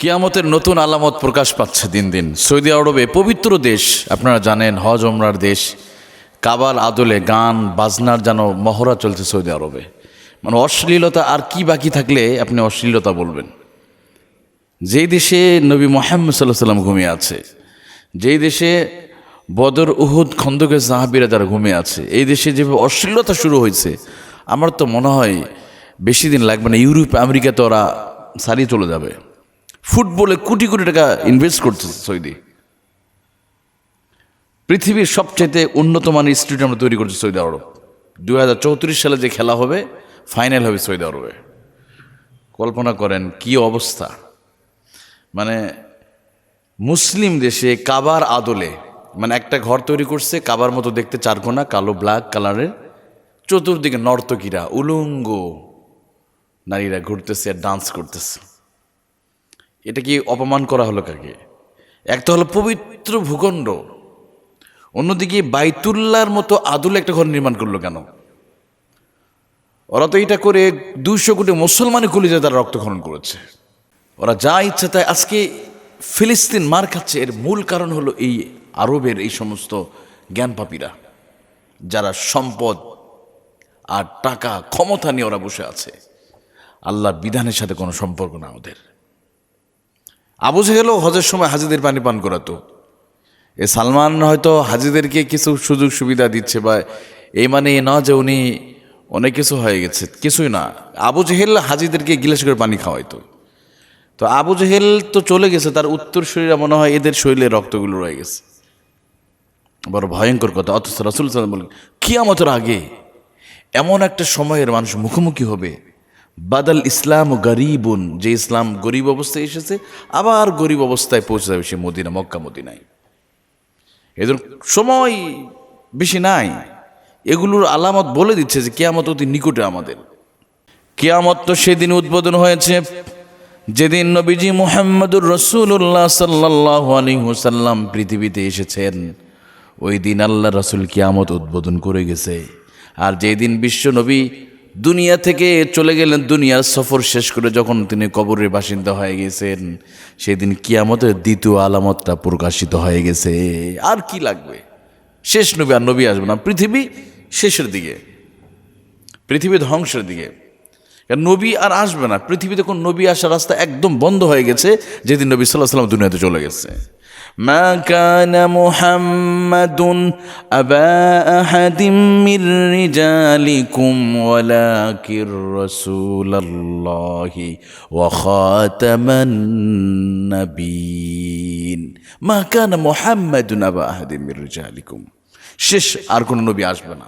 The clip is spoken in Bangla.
কিয়ামতের নতুন আলামত প্রকাশ পাচ্ছে দিন দিন। সৌদি আরবে পবিত্র দেশ, আপনারা জানেন, হজ ওমরার দেশ। কাবার আদলে গান, বাজনার যেন মহড়া চলছে সৌদি আরবে। মানে অশ্লীলতা আর কি বাকি থাকলে আপনি অশ্লীলতা বলবেন? যেই দেশে নবী মোহাম্মদ সাল্লাহ সাল্লাম ঘুমিয়ে আছে, যেই দেশে বদর উহুদ খন্দকের সাহাবিরা যারা ঘুমিয়ে আছে, এই দেশে যেভাবে অশ্লীলতা শুরু হয়েছে, আমার তো মনে হয় বেশি দিন লাগবে না, ইউরোপ আমেরিকাতে ওরা সারিয়ে চলে যাবে। ফুটবলে কোটি কোটি টাকা ইনভেস্ট করতেছে সৌদি। পৃথিবীর সবচেয়ে উন্নত মানের স্টেডিয়াম তৈরি করছে সৌদি আরব। দু সালে যে খেলা হবে ফাইনাল হবে সৌদি আরবে। কল্পনা করেন কি অবস্থা। মানে মুসলিম দেশে কাবার আদলে মানে একটা ঘর তৈরি করছে, কাবার মতো দেখতে চারকোনা কালো ব্ল্যাক কালারের চতুর্দিকে নর্তকীরা, উলঙ্গ নারীরা ঘুরতেছে আর ডান্স করতেছে। এটা কি অপমান করা হলো কাকে? একটা হলো পবিত্র ভূখণ্ড, অন্যদিকে বাইতুল্লার মতো আদুল একটা ঘর নির্মাণ করল কেন? ওরা তো এটা করে দুইশো কোটি মুসলমানই খুলিজে তারা রক্তক্ষরণ করেছে। ওরা যা ইচ্ছা তাই আজকে ফিলিস্তিন মার খাচ্ছে। এর মূল কারণ হলো এই আরবের এই সমস্ত জ্ঞানপাপীরা যারা সম্পদ আর টাকা ক্ষমতা নিয়ে ওরা বসে আছে। আল্লাহর বিধানের সাথে কোনো সম্পর্ক না ওদের। আবু জেহেলও হজের সময় হাজিদের পানি পান করাতো। এ সালমান হয়তো হাজিদেরকে কিছু সুযোগ সুবিধা দিচ্ছে বা এই মানে এ না যে উনি অনেক কিছু হয়ে গেছে, কিছুই না। আবু জেহেল হাজিদেরকে গিলাস করে পানি খাওয়াইতো। তো আবু জেহেল তো চলে গেছে, তার উত্তর শরীরে মনে হয় এদের শরীরে রক্তগুলো রয়ে গেছে। বড় ভয়ঙ্কর কথা, অথচ রসুল সাল্লাম বলেন, কিয়ামতের আগে এমন একটা সময়ের মানুষ মুখোমুখি হবে বাদাল ইসলাম ও গরিবুন, যে ইসলাম গরিব অবস্থায় এসেছে, আবার গরিব অবস্থায় পৌঁছে যাবে সে মদিনা, মক্কা মদিনায়। এদের সময় বেশি নাই। এগুলোর আলামত বলে দিচ্ছে যে কেয়ামত অতি নিকটে আমাদের। কেয়ামত তো সেদিন উদ্বোধন হয়েছে। যেদিন নবীজি মোহাম্মদুর রসুল্লাহ সাল্লাহ আলী হুসাল্লাম পৃথিবীতে এসেছেন, ওই দিন আল্লাহ রসুল কিয়ামত উদ্বোধন করে গেছে। আর যেদিন বিশ্ব নবী দুনিয়া থেকে চলে গেলেন, দুনিয়ার সফর শেষ করে যখন তিনি কবরের বাসিন্দা হয়ে গেছেন, সেদিন কিয়ামতের দ্বিতীয় আলামতটা প্রকাশিত হয়ে গেছে। আর কি লাগবে? শেষ নবী আর নবী আসবে না। পৃথিবী শেষের দিকে। পৃথিবী ধ্বংসের দিকে। নবী আর আসবে না। পৃথিবীতে কোন নবী আসার রাস্তা একদম বন্ধ হয়ে গেছে, যেদিন নবী সাল্লাহ সাল্লাম দুনিয়াতে চলে গেছে। ما كان محمد أبا أحد من رجالكم ولكن رسول الله وخاتم النبيين ما كان محمد أبا أحد من رجالكم শেষ আর কোনো নবী আসবে না